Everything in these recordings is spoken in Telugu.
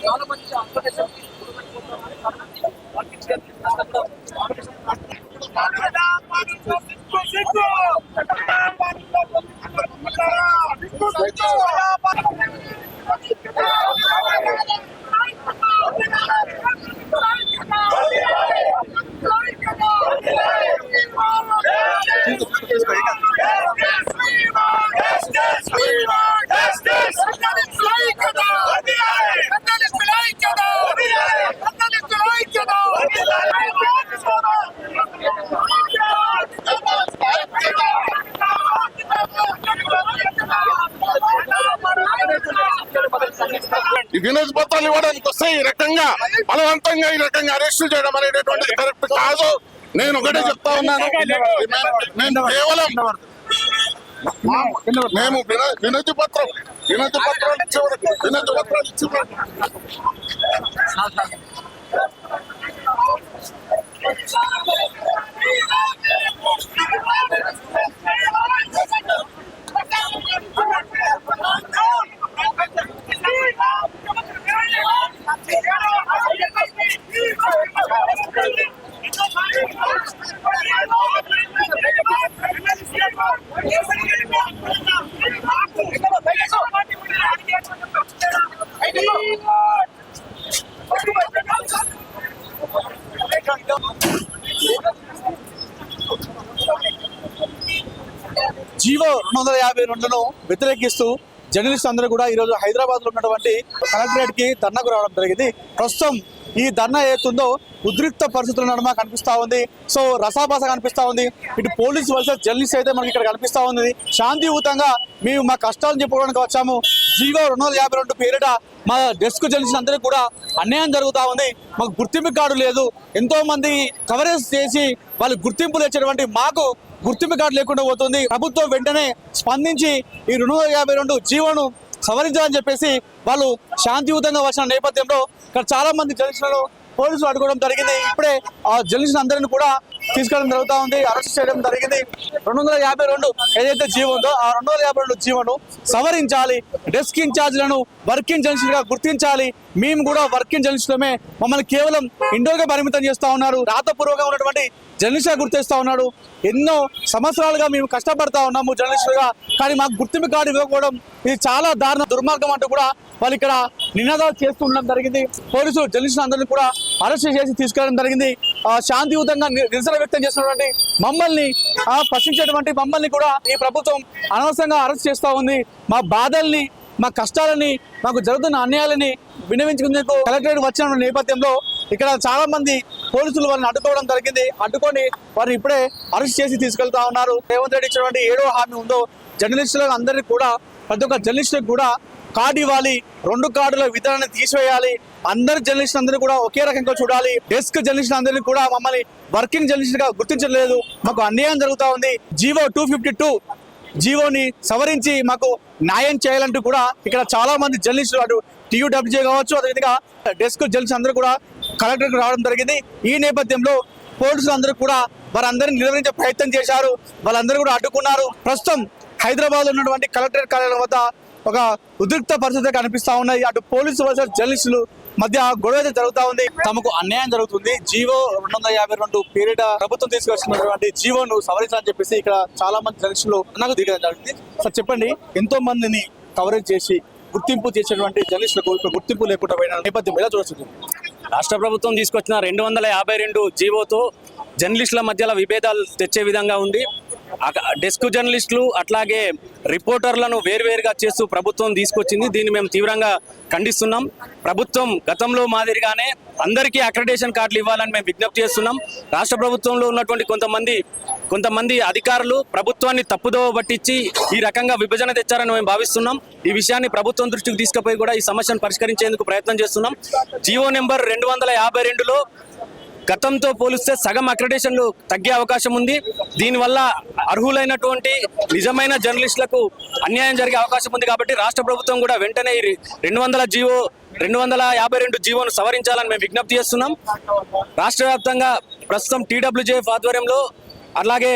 చాలా మంచి ఆంధ్రప్రదేశ్ ఈ వినోద్ పత్రాలు ఇవ్వడానికి వస్తే ఈ రకంగా బలవంతంగా ఈ రకంగా అరెస్టు చేయడం అనేటటువంటిది కరెక్ట్ కాదు. నేను ఒకటే చెప్తా ఉన్నాను. నేను కేవలం మేము వినతి పత్రం వినతి పత్రాలు ఇచ్చేవారు వినతి పత్రాలు ఇచ్చేవారు జీవో రెండు వందల యాభై రెండును వ్యతిరేకిస్తూ జర్నలిస్ట్ అందరూ కూడా ఈరోజు హైదరాబాద్లో ఉన్నటువంటి కలెక్టరేట్కి ధర్నాకు రావడం జరిగింది. ప్రస్తుతం ఈ ధర్నా ఏతుందో ఉద్రిక్త పరిస్థితుల నడుమ కనిపిస్తా ఉంది. సో రసాభాస కనిపిస్తా ఉంది. ఇటు పోలీసు వర్సెస్ జర్నలిస్ట్ అయితే మనకి ఇక్కడ కనిపిస్తా ఉంది. శాంతియుతంగా మేము మా కష్టాలను చెప్పుకోవడానికి వచ్చాము. జీవో రెండు వందల యాభై రెండు పేరిట మా డెస్క్ జర్నలిస్ట్ అందరికీ కూడా అన్యాయం జరుగుతా ఉంది. మాకు గుర్తింపు కార్డు లేదు. ఎంతోమంది కవరేజ్ చేసి వాళ్ళు గుర్తింపు తెచ్చినటువంటి మాకు గుర్తింపు కార్డు లేకుండా పోతుంది. ప్రభుత్వం వెంటనే స్పందించి ఈ రెండు వందల యాభై రెండు జీవోను సవరించాలని చెప్పేసి వాళ్ళు శాంతియుతంగా వచ్చిన నేపథ్యంలో ఇక్కడ చాలా మంది జర్నలిస్టులను పోలీసులు అడుకోవడం జరిగింది. ఇప్పుడే ఆ జర్నలిస్ట్ అందరిని కూడా తీసుకోవడం జరుగుతూ ఉంది. అరెస్ట్ చేయడం జరిగింది. రెండు వందల యాభై రెండు ఏదైతే జీవో ఉందో ఆ రెండు వందల యాభై రెండు జీవోను సవరించాలి. డెస్క్ ఇన్ఛార్జ్లను వర్కింగ్ జర్నలిస్ట్ గుర్తించాలి. మేము కూడా వర్కింగ్ జర్నలిస్టులమే. మమ్మల్ని కేవలం ఇండోర్గా పరిమితం చేస్తూ ఉన్నారు. రాతపూర్వకంగా ఉన్నటువంటి జర్నలిస్ట్ గుర్తిస్తూ ఉన్నాడు ఎన్నో సంవత్సరాలుగా మేము కష్టపడతా ఉన్నాము జర్నలిస్టులుగా. కానీ మాకు గుర్తింపు కార్డు ఇవ్వకపోవడం ఇది చాలా దారుణ దుర్మార్గం అంటూ కూడా వాళ్ళు ఇక్కడ నినాదాలు చేస్తూ ఉండడం జరిగింది. పోలీసులు జర్నలిస్టులు అందరినీ కూడా అరెస్ట్ చేసి తీసుకెళ్ళడం జరిగింది. శాంతియుతంగా నిరసన వ్యక్తం చేస్తున్నటువంటి మమ్మల్ని ఆ, ప్రశ్నించేటువంటి మమ్మల్ని కూడా ఈ ప్రభుత్వం అనవసరంగా అరెస్ట్ చేస్తూ ఉంది. మా బాధల్ని మా కష్టాలని మాకు జరుగుతున్న అన్యాయాలని వినవించుకునేందుకు కలెక్టరేట్ వచ్చిన నేపథ్యంలో ఇక్కడ చాలా మంది పోలీసులు వారిని అడ్డుకోవడం జరిగింది. అడ్డుకొని వారిని ఇప్పుడే అరెస్ట్ చేసి తీసుకెళ్తా ఉన్నారు. రేవంత్ రెడ్డి ఇచ్చినటువంటి ఏడో హామీ ఉందో జర్నలిస్టులకు అందరికీ కూడా ప్రతి ఒక్క జర్నలిస్టులకు కూడా కార్డు ఇవ్వాలి. రెండు కార్డుల విధానాన్ని తీసివేయాలి. అందరు జర్నలిస్ట్ అందరినీ కూడా ఒకే రకంగా చూడాలి. డెస్క్ జర్నలిస్ట్ అందరినీ కూడా మమ్మల్ని వర్కింగ్ జర్నలిస్ట్గా గుర్తించలేదు మాకు అన్యాయం జరుగుతూ ఉంది. జీవో టూ ఫిఫ్టీ టూ జీవోని సవరించి మాకు న్యాయం చేయాలంటూ కూడా ఇక్కడ చాలా మంది జర్నలిస్టులు అటు టీయూడబ్ల్యూజే కావచ్చు అదేవిధంగా డెస్క్ జర్నలిస్ట్ అందరూ కూడా కలెక్టర్కి రావడం జరిగింది. ఈ నేపథ్యంలో పోలీసులు అందరూ కూడా వారందరినీ నిర్వహించే ప్రయత్నం చేశారు. వాళ్ళందరూ కూడా అడ్డుకున్నారు. ప్రస్తుతం హైదరాబాద్ ఉన్నటువంటి కలెక్టరేట్ కార్యాలయం వద్ద ఒక ఉద్రిక్త పరిస్థితి కనిపిస్తా ఉన్నాయి. అటు పోలీసు వర్సెస్ జర్నలిస్టులు మధ్య గొడవ అయితే జరుగుతూ ఉంది. తమకు అన్యాయం జరుగుతుంది. జీవో రెండు వందల యాభై రెండు పీరియడ్ ప్రభుత్వం తీసుకొచ్చినటువంటి జీవోను సవరించాలని చెప్పేసి ఇక్కడ చాలా మంది జర్నలిస్టులు నాకు దిగడం జరిగింది. సార్ చెప్పండి. ఎంతో మందిని కవరేజ్ చేసి గుర్తింపు చేసేటువంటి జర్నలిస్టులకు గుర్తింపు లేకుండా పోయిన నేపథ్యం ఎలా చూడొచ్చు? రాష్ట్ర ప్రభుత్వం తీసుకొచ్చిన రెండు వందల యాభై రెండు జీవోతో జర్నలిస్టుల మధ్యలో విభేదాలు తెచ్చే విధంగా ఉంది. డెస్క్ జర్నలిస్టులు అట్లాగే రిపోర్టర్లను వేర్వేరుగా చేస్తూ ప్రభుత్వం తీసుకొచ్చింది. దీన్ని మేము తీవ్రంగా ఖండిస్తున్నాం. ప్రభుత్వం గతంలో మాదిరిగానే అందరికీ అక్రిడేషన్ కార్డులు ఇవ్వాలని మేము విజ్ఞప్తి చేస్తున్నాం. రాష్ట్ర ప్రభుత్వంలో ఉన్నటువంటి కొంతమంది కొంతమంది అధికారులు ప్రభుత్వాన్ని తప్పుదోవ పట్టించి ఈ రకంగా విభజన తెచ్చారని మేము భావిస్తున్నాం. ఈ విషయాన్ని ప్రభుత్వం దృష్టికి తీసుకుపోయి కూడా ఈ సమస్యను పరిష్కరించేందుకు ప్రయత్నం చేస్తున్నాం. జియో నెంబర్ రెండు వందల యాభై రెండులో గతంతో పోలిస్తే సగం అక్రిడేషన్లు తగ్గే అవకాశం ఉంది. దీనివల్ల అర్హులైనటువంటి నిజమైన జర్నలిస్టులకు అన్యాయం జరిగే అవకాశం ఉంది కాబట్టి రాష్ట్ర ప్రభుత్వం కూడా వెంటనే ఈ రెండు వందల జీవో రెండు వందల యాభై రెండు జీవోను సవరించాలని మేము విజ్ఞప్తి చేస్తున్నాం. రాష్ట్ర వ్యాప్తంగా ప్రస్తుతం టీడబ్ల్యూజేఎఫ్ ఆధ్వర్యంలో అలాగే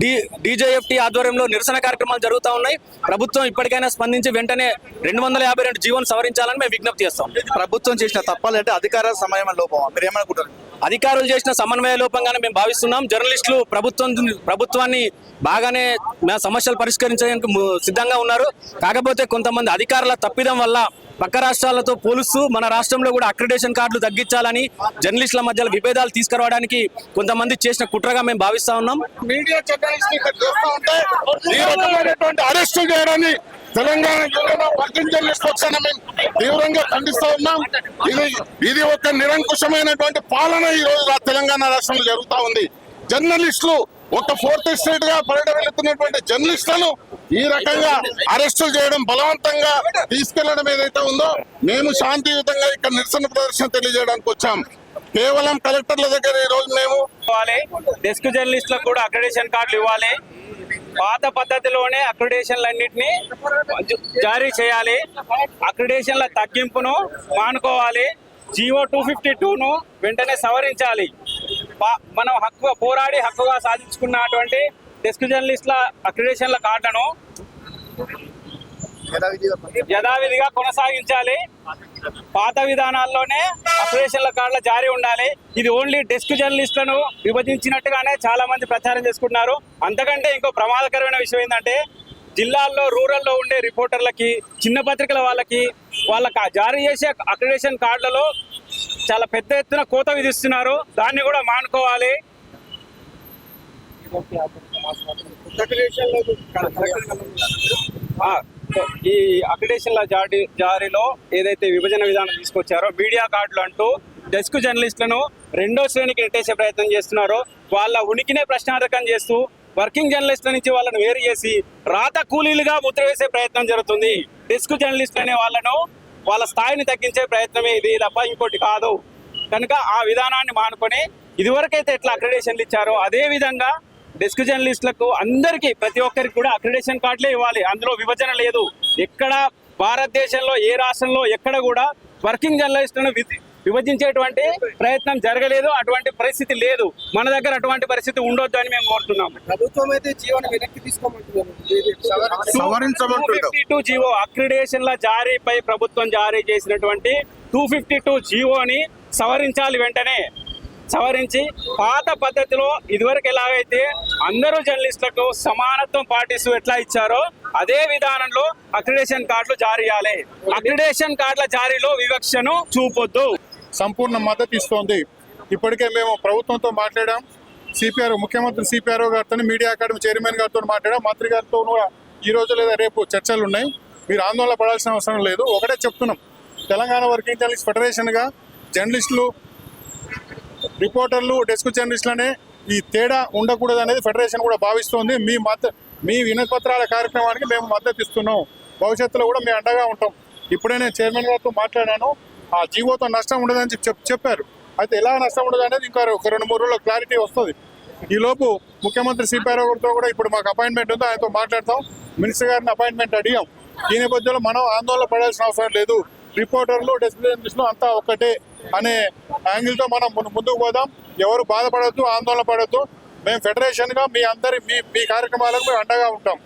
డి డీజేఎఫ్టీ ఆధ్వర్యంలో నిరసన కార్యక్రమాలు జరుగుతూ ఉన్నాయి. ప్రభుత్వం ఇప్పటికైనా స్పందించి వెంటనే రెండు వందల యాభై రెండు జీవోను సవరించాలని మేము విజ్ఞప్తి చేస్తాం. ప్రభుత్వం చేసిన తప్పాలంటే అధికార సమయం లోపం మీరు ఏమనుకుంటారు అధికారులు చేసిన సమన్వయ లోపంగానే మేము భావిస్తున్నాం. జర్నలిస్టులు ప్రభుత్వం ప్రభుత్వాన్ని బాగానే మా సమస్యలు పరిష్కరించడానికి సిద్ధంగా ఉన్నారు. కాకపోతే కొంతమంది అధికారుల తప్పిదం వల్ల పక్క రాష్ట్రాలతో పోలుస్తూ మన రాష్ట్రంలో కూడా అక్రిడేషన్ కార్డులు తగ్గించాలని జర్నలిస్టుల మధ్యలో విభేదాలు తీసుకురావడానికి కొంతమంది చేసిన కుట్రగా మేము భావిస్తా ఉన్నాం. మీడియా జర్నలిస్ట్ చేయడాన్ని తెలంగాణ వర్కింగ్ జర్నలిస్ట్ పక్షాన మేము తీవ్రంగా ఖండిస్తూ ఉన్నాం. ఇది ఇది ఒక నిరంకుశమైనటువంటి పాలన ఈ రోజు తెలంగాణ రాష్ట్రంలో జరుగుతూ ఉంది. జర్నలిస్టులు ఒక ఫోర్త్ స్టేట్గా పర్యటన వెళుతున్నటువంటి జర్నలిస్టులను ఈ రకంగా అరెస్టులు చేయడం బలవంతంగా తీసుకెళ్ళడం ఏదైతే ఉందో మేము శాంతియుతంగా ఇక్కడ నిరసన ప్రదర్శన తెలియజేయడానికి వచ్చాం. కేవలం కలెక్టర్ల దగ్గర ఈ రోజు మేము డెస్క్ జర్నలిస్టులకు కూడా అక్రిడేషన్ కార్డులు ఇవ్వాలి. పాత పద్ధతిలోనే అక్రిడేషన్లన్నింటినీ జారీ చేయాలి. అక్రిడేషన్ల తగ్గింపును మానుకోవాలి. జియో టూ ఫిఫ్టీ టూను వెంటనే సవరించాలి. మనం హక్కు పోరాడి హక్కుగా సాధించుకున్నటువంటి డెస్క్ జర్నలిస్టుల అక్రిడేషన్ల కార్డును యథావిధిగా కొనసాగించాలి. పాత విధానాల్లోనే అక్రిడేషన్ల కార్డుల జారీ ఉండాలి. ఇది ఓన్లీ డెస్క్ జర్నలిస్టులను విభజించినట్టుగానే చాలా మంది ప్రచారం చేసుకుంటున్నారు. అంతకంటే ఇంకో ప్రమాదకరమైన విషయం ఏంటంటే జిల్లాల్లో రూరల్లో ఉండే రిపోర్టర్లకి చిన్న పత్రికల వాళ్ళకి వాళ్ళకి జారీ చేసే అక్రిడేషన్ కార్డులలో చాలా పెద్ద ఎత్తున కోత విధిస్తున్నారు. దాన్ని కూడా మానుకోవాలి. ఈ అక్రిడేషన్ల జారీ జారీలో ఏదైతే విభజన విధానం తీసుకొచ్చారో మీడియా కార్డులు అంటూ డెస్క్ జర్నలిస్టులను రెండో శ్రేణికి నెట్టేసే ప్రయత్నం చేస్తున్నారో. వాళ్ళ ఉనికినే ప్రశ్నార్థకం చేస్తూ వర్కింగ్ జర్నలిస్టుల నుంచి వాళ్ళను వేరు చేసి రాత కూలీలుగా ముద్ర వేసే ప్రయత్నం జరుగుతుంది. డెస్క్ జర్నలిస్ట్ అనే వాళ్ళను వాళ్ళ స్థాయిని తగ్గించే ప్రయత్నమే ఇది తప్ప ఇంకోటి కాదు. కనుక ఆ విధానాన్ని మానుకొని ఇదివరకైతే ఎట్లా అక్రిడేషన్లు ఇచ్చారో అదే విధంగా డెస్క్ జర్నలిస్టులకు అందరికీ ప్రతి ఒక్కరికి కూడా అక్రిడేషన్ కార్డులే ఇవ్వాలి. అందులో విభజన లేదు. ఎక్కడ భారతదేశంలో ఏ రాష్ట్రంలో ఎక్కడ కూడా వర్కింగ్ జర్నలిస్టులను విధి- విభజించేటువంటి ప్రయత్నం జరగలేదు. అటువంటి పరిస్థితి లేదు. మన దగ్గర అటువంటి పరిస్థితి ఉండొద్దు అని మేము కోరుతున్నాము. ప్రభుత్వం అయితే జీవన వెనక్కి జీవో అక్రిడేషన్ల జారీపై ప్రభుత్వం జారీ చేసినటువంటి టూ ఫిఫ్టీ టూ జీవోని సవరించాలి వెంటనే. సవరించి పాత పద్ధతిలో ఇదివరకు ఎలాగైతే అందరూ జర్నలిస్టులకు సమానత్వం పాటిస్తూ ఎట్లా ఇచ్చారో అదే విధానంలో అక్రిడేషన్ కార్డులు జారీ చేయాలి. అక్రిడేషన్ కార్డుల జారీలో వివక్షను చూపొద్దు. సంపూర్ణ మద్దతు ఇస్తోంది. ఇప్పటికే మేము ప్రభుత్వంతో మాట్లాడాం. సిపిఆర్ ముఖ్యమంత్రి సిపిఆర్ గారితో మీడియా అకాడమీ చైర్మన్ గారితో మాట్లాడాం. మంత్రి గారితో కూడా ఈ రోజు లేదా రేపు చర్చలు ఉన్నాయి. మీరు ఆందోళన పడాల్సిన అవసరం లేదు. ఒకటే చెప్తున్నాం. తెలంగాణ వర్కింగ్ జర్నలిస్ట్ ఫెడరేషన్గా జర్నలిస్టులు రిపోర్టర్లు డెస్క్ జర్నలిస్టులనే ఈ తేడా ఉండకూడదు అనేది ఫెడరేషన్ కూడా భావిస్తోంది. మీ మద్ద మీ వినపత్రాల కార్యక్రమానికి మేము మద్దతు ఇస్తున్నాం. భవిష్యత్తులో కూడా మేము అండగా ఉంటాం. ఇప్పుడే నేను చైర్మన్ గారితో మాట్లాడాను. ఆ జీవోతో నష్టం ఉండదని చెప్పి చెప్- చెప్పారు. అయితే ఎలా నష్టం ఉండదు అనేది ఇంకా ఒక రెండు మూడు రోజుల్లో క్లారిటీ వస్తుంది. ఈలోపు ముఖ్యమంత్రి సిపిఆర్ గారితో కూడా ఇప్పుడు మాకు అపాయింట్మెంట్ ఉందో ఆయనతో మాట్లాడతాం. మినిస్టర్ గారిని అపాయింట్మెంట్ అడిగాం. ఈ నేపథ్యంలో మనం ఆందోళన పడాల్సిన అవసరం లేదు. రిపోర్టర్లు డెస్క్ అంతా ఒక్కటే అనే యాంగిల్తో మనం ముందుకు పోదాం. ఎవరు బాధపడద్దు ఆందోళన పడద్దు. మేము ఫెడరేషన్గా మీ అందరి మీ మీ కార్యక్రమాలకు అండగా ఉంటాం.